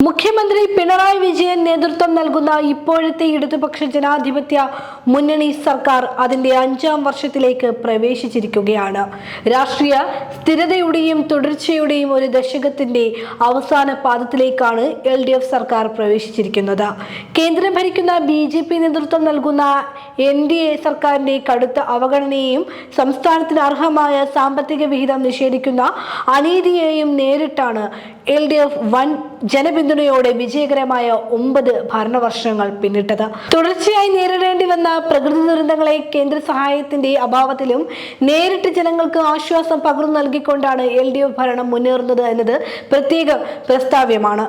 മുഖ്യമന്ത്രി പിണറായി വിജയൻ നേതൃത്വം നൽകുന്ന ഇപ്പോഴത്തെ ഇടതുപക്ഷ ജനാധിപത്യ മുന്നണി സർക്കാർ അതിന്റെ അഞ്ചാം വർഷത്തിലേക്ക് പ്രവേശിച്ചിരിക്കുകയാണ്. രാഷ്ട്രീയ സ്ഥിരതയുടെയും തുടർച്ചയുടെയും ഒരു ദശകത്തിന്റെ അവസാന പാദത്തിലേക്കാണ് എൽ ഡി എഫ് സർക്കാർ പ്രവേശിച്ചിരിക്കുന്നത്. കേന്ദ്രം ഭരിക്കുന്ന ബി ജെ പി നേതൃത്വം നൽകുന്ന എൻ ഡി എ സർക്കാരിന്റെ കടുത്ത അവഗണനയെയും സംസ്ഥാനത്തിന് അർഹമായ സാമ്പത്തിക വിഹിതം നിഷേധിക്കുന്ന അനീതിയെയും നേരിട്ടാണ് എൽ ഡി എഫ് വൻ ജനപിന്തുണയോടെ വിജയകരമായ ഒമ്പത് ഭരണവർഷങ്ങൾ പിന്നിട്ടത്. തുടർച്ചയായി നേരിടേണ്ടി വന്ന പ്രകൃതി ദുരന്തങ്ങളെ കേന്ദ്ര സഹായത്തിന്റെ അഭാവത്തിലും നേരിട്ട് ജനങ്ങൾക്ക് ആശ്വാസം പകർന്നു നൽകിക്കൊണ്ടാണ് എൽ ഡി എഫ് ഭരണം മുന്നേറുന്നത് എന്നത് പ്രത്യേക പ്രസ്താവ്യമാണ്.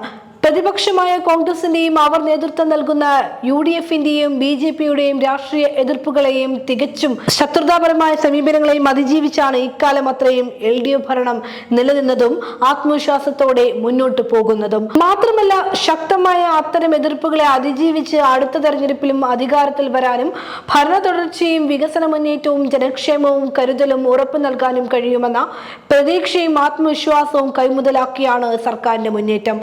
പ്രതിപക്ഷമായ കോൺഗ്രസിന്റെയും അവർ നേതൃത്വം നൽകുന്ന യു ഡി എഫിന്റെയും ബി ജെ പിയുടെയും രാഷ്ട്രീയ എതിർപ്പുകളെയും തികച്ചും ശത്രുതാപരമായ സമീപനങ്ങളെയും അതിജീവിച്ചാണ് ഇക്കാലം അത്രയും എൽ ഡി എഫ് ഭരണം നിലനിന്നതും ആത്മവിശ്വാസത്തോടെ മുന്നോട്ട് പോകുന്നതും. മാത്രമല്ല ശക്തമായ അത്തരം എതിർപ്പുകളെ അതിജീവിച്ച് അടുത്ത തെരഞ്ഞെടുപ്പിലും അധികാരത്തിൽ വരാനും ഭരണ തുടർച്ചയും വികസന മുന്നേറ്റവും ജനക്ഷേമവും കരുതലും ഉറപ്പു നൽകാനും കഴിയുമെന്ന പ്രതീക്ഷയും ആത്മവിശ്വാസവും കൈമുതലാക്കിയാണ് സർക്കാരിന്റെ മുന്നേറ്റം.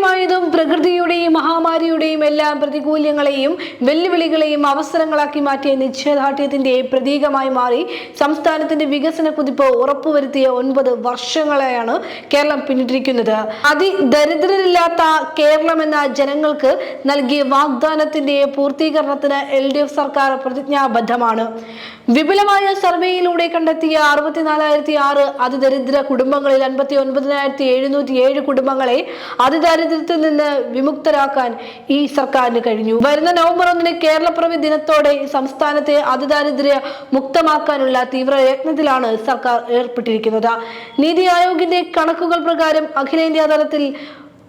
രാഷ്ട്രീയമായതും പ്രകൃതിയുടെയും മഹാമാരിയുടെയും എല്ലാ പ്രതികൂല്യങ്ങളെയും വെല്ലുവിളികളെയും അവസരങ്ങളാക്കി മാറ്റിയ നിശ്ചയദാർഢ്യത്തിന്റെ പ്രതീകമായി മാറി സംസ്ഥാനത്തിന്റെ വികസന കുതിപ്പ് ഉറപ്പുവരുത്തിയ ഒൻപത് വർഷങ്ങളെയാണ് കേരളം പിന്നിട്ടിരിക്കുന്നത്. അതിദരിദ്രരില്ലാത്ത കേരളം എന്ന ജനങ്ങൾക്ക് നൽകിയ വാഗ്ദാനത്തിന്റെ പൂർത്തീകരണത്തിന് എൽ ഡി എഫ് സർക്കാർ പ്രതിജ്ഞാബദ്ധമാണ്. വിപുലമായ സർവേയിലൂടെ കണ്ടെത്തിയ അറുപത്തിനാലായിരത്തി ആറ് അതിദരിദ്ര കുടുംബങ്ങളിൽ അൻപത്തി ഒൻപതിനായിരത്തി എഴുന്നൂറ്റി ഏഴ് കുടുംബങ്ങളെ അതിദാരിദ്ര്യത്തിൽ നിന്ന് വിമുക്തരാക്കാൻ ഈ സർക്കാരിന് കഴിഞ്ഞു. വരുന്ന നവംബർ ഒന്നിന് കേരളപ്പിറവി ദിനത്തോടെ സംസ്ഥാനത്തെ അതിദാരിദ്ര്യ മുക്തമാക്കാനുള്ള തീവ്ര യത്നത്തിലാണ് സർക്കാർ ഏർപ്പെട്ടിരിക്കുന്നത്. നീതി ആയോഗിന്റെ കണക്കുകൾ പ്രകാരം അഖിലേന്ത്യാ തലത്തിൽ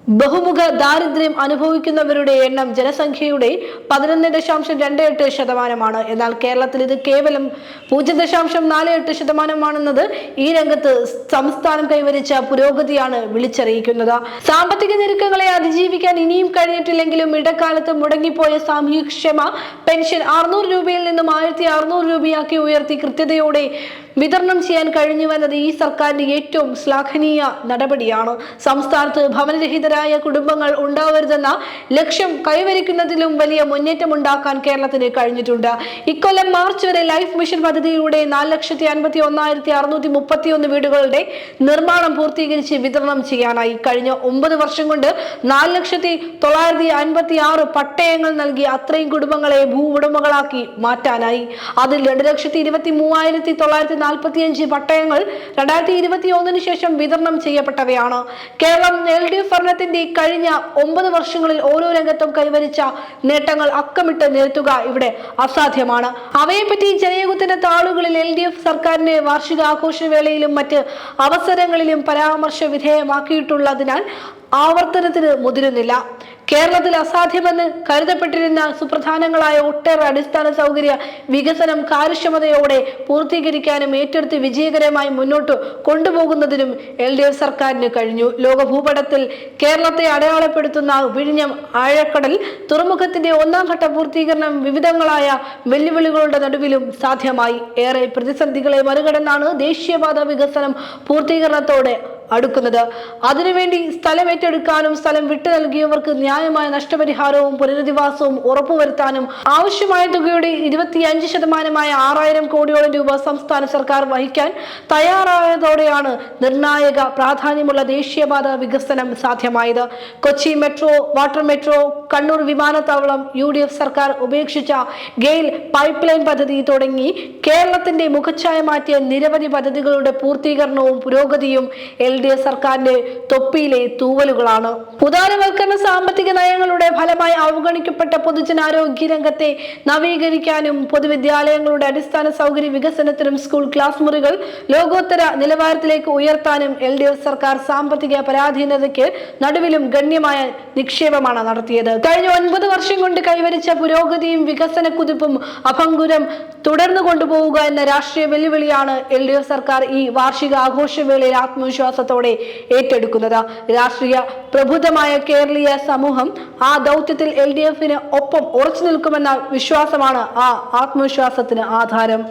ബഹുമുഖ ദാരിദ്ര്യം അനുഭവിക്കുന്നവരുടെ എണ്ണം ജനസംഖ്യയുടെ പതിനൊന്ന് ദശാംശം രണ്ട് എട്ട് ശതമാനമാണ്. എന്നാൽ കേരളത്തിൽ ഇത് കേവലം പൂജ്യം ദശാംശം നാല് എട്ട് ശതമാനമാണെന്നത് ഈ രംഗത്ത് സംസ്ഥാനം കൈവരിച്ച പുരോഗതിയാണ് വിളിച്ചറിയിക്കുന്നത്. സാമ്പത്തിക ഞെരുക്കങ്ങളെ അതിജീവിക്കാൻ ഇനിയും കഴിഞ്ഞിട്ടില്ലെങ്കിലും ഇടക്കാലത്ത് മുടങ്ങിപ്പോയ സാമൂഹ്യക്ഷേമ പെൻഷൻ അറുന്നൂറ് രൂപയിൽ നിന്നും ആയിരത്തി അറുന്നൂറ് രൂപയാക്കി ഉയർത്തി കൃത്യതയോടെ വിതരണം ചെയ്യാൻ കഴിഞ്ഞുവെന്നത് ഈ സർക്കാരിന്റെ ഏറ്റവും ശ്ലാഘനീയ നടപടിയാണ്. സംസ്ഥാനത്ത് ഭവനരഹിതരായ കുടുംബങ്ങൾ ഉണ്ടാവരുതെന്ന ലക്ഷ്യം കൈവരിക്കുന്നതിലും വലിയ മുന്നേറ്റം ഉണ്ടാക്കാൻ കേരളത്തിന് കഴിഞ്ഞിട്ടുണ്ട്. ഇക്കൊല്ലം മാർച്ച് വരെ ലൈഫ് മിഷൻ പദ്ധതിയിലൂടെ നാല് ലക്ഷത്തി അൻപത്തി ഒന്നായിരത്തി അറുന്നൂറ്റി മുപ്പത്തി ഒന്ന് വീടുകളുടെ നിർമ്മാണം പൂർത്തീകരിച്ച് വിതരണം ചെയ്യാനായി. കഴിഞ്ഞ ഒമ്പത് വർഷം കൊണ്ട് നാല് ലക്ഷത്തി തൊള്ളായിരത്തി അൻപത്തി ആറ് പട്ടയങ്ങൾ നൽകി അത്രയും കുടുംബങ്ങളെ ഭൂ ഉടമകളാക്കി മാറ്റാനായി. അതിൽ രണ്ട് ലക്ഷത്തി ഇരുപത്തി മൂവായിരത്തി തൊള്ളായിരത്തി നാൽപ്പത്തിയഞ്ച് പട്ടയങ്ങൾ രണ്ടായിരത്തി ഇരുപത്തി ഒന്നിന് ശേഷം വിതരണം ചെയ്യപ്പെട്ടവയാണ്. കേരളം എൽ ഡി എഫ് ഭരണത്തിന്റെ കഴിഞ്ഞ ഒമ്പത് വർഷങ്ങളിൽ ഓരോ രംഗത്തും കൈവരിച്ച നേട്ടങ്ങൾ അക്കമിട്ട് നിരത്തുക ഇവിടെ അസാധ്യമാണ്. അവയെപ്പറ്റി ജനയുഗത്തിന്റെ താളുകളിൽ എൽ ഡി എഫ് സർക്കാരിന്റെ ആഘോഷവേളയിലും മറ്റ് അവസരങ്ങളിലും പരാമർശ വിധേയമാക്കിയിട്ടുള്ളതിനാൽ ആവർത്തനത്തിന് മുതിരുന്നില്ല. കേരളത്തിൽ അസാധ്യമെന്ന് കരുതപ്പെട്ടിരുന്ന സുപ്രധാനങ്ങളായ ഒട്ടേറെ അടിസ്ഥാന സൗകര്യ വികസനം കാര്യക്ഷമതയോടെ പൂർത്തീകരിക്കാനും ഏറ്റെടുത്ത് വിജയകരമായി മുന്നോട്ട് കൊണ്ടുപോകുന്നതിനും എൽ ഡി എഫ് സർക്കാരിന് കഴിഞ്ഞു. ലോക ഭൂപടത്തിൽ കേരളത്തെ അടയാളപ്പെടുത്തുന്ന വിഴിഞ്ഞം ആഴക്കടൽ തുറമുഖത്തിന്റെ ഒന്നാം ഘട്ട പൂർത്തീകരണം വിവിധങ്ങളായ വെല്ലുവിളികളുടെ നടുവിലും സാധ്യമായി. ഏറെ പ്രതിസന്ധികളെ മറികടന്നാണ് ദേശീയപാത വികസനം പൂർത്തീകരണത്തോടെ അടുക്കുന്നത്. അതിനുവേണ്ടി സ്ഥലം ഏറ്റെടുക്കാനും സ്ഥലം വിട്ടു നൽകിയവർക്ക് ന്യായമായ നഷ്ടപരിഹാരവും പുനരധിവാസവും ഉറപ്പുവരുത്താനും ആവശ്യമായ തുകയുടെ ഇരുപത്തിയഞ്ച് ശതമാനമായ ആറായിരം കോടിയോളം രൂപ സംസ്ഥാന സർക്കാർ വഹിക്കാൻ തയ്യാറായതോടെയാണ് നിർണായക പ്രാധാന്യമുള്ള ദേശീയപാത വികസനം സാധ്യമായത്. Kochi metro water metro Kannur വിമാനത്താവളം യു ഡി എഫ് സർക്കാർ ഉപേക്ഷിച്ച ഗെയിൽ പൈപ്പ് ലൈൻ പദ്ധതി തുടങ്ങി കേരളത്തിന്റെ മുഖച്ഛായ മാറ്റിയ നിരവധി പദ്ധതികളുടെ പൂർത്തീകരണവും പുരോഗതിയും എൽ ഡി എഫ് സർക്കാരിന്റെ തൊപ്പിയിലെ തൂവലുകളാണ്. ഉദാരവൽക്കരണ സാമ്പത്തിക നയങ്ങളുടെ ഫലമായി അവഗണിക്കപ്പെട്ട പൊതുജനാരോഗ്യ രംഗത്തെ നവീകരിക്കാനും പൊതുവിദ്യാലയങ്ങളുടെ അടിസ്ഥാന സൗകര്യ വികസനത്തിനും സ്കൂൾ ക്ലാസ് മുറികൾ ലോകോത്തര നിലവാരത്തിലേക്ക് ഉയർത്താനും എൽ ഡി എഫ് സർക്കാർ സാമ്പത്തിക പരാധീനതയ്ക്ക് നടുവിലും ഗണ്യമായ നിക്ഷേപമാണ് നടത്തിയത്. കഴിഞ്ഞ ഒൻപത് വർഷം കൊണ്ട് കൈവരിച്ച പുരോഗതിയും വികസന കുതിപ്പും അഭംഗുരം തുടർന്നു കൊണ്ടുപോവുക എന്ന രാഷ്ട്രീയ വെല്ലുവിളിയാണ് എൽ ഡി എഫ് സർക്കാർ ഈ വാർഷിക ആഘോഷവേളയിൽ ആത്മവിശ്വാസത്തോടെ ഏറ്റെടുക്കുന്നത്. രാഷ്ട്രീയ പ്രബുദ്ധമായ കേരളീയ സമൂഹം ആ ദൗത്യത്തിൽ എൽ ഡി എഫിന് ഒപ്പം ഉറച്ചു നിൽക്കുമെന്ന വിശ്വാസമാണ് ആ ആത്മവിശ്വാസത്തിന് ആധാരം.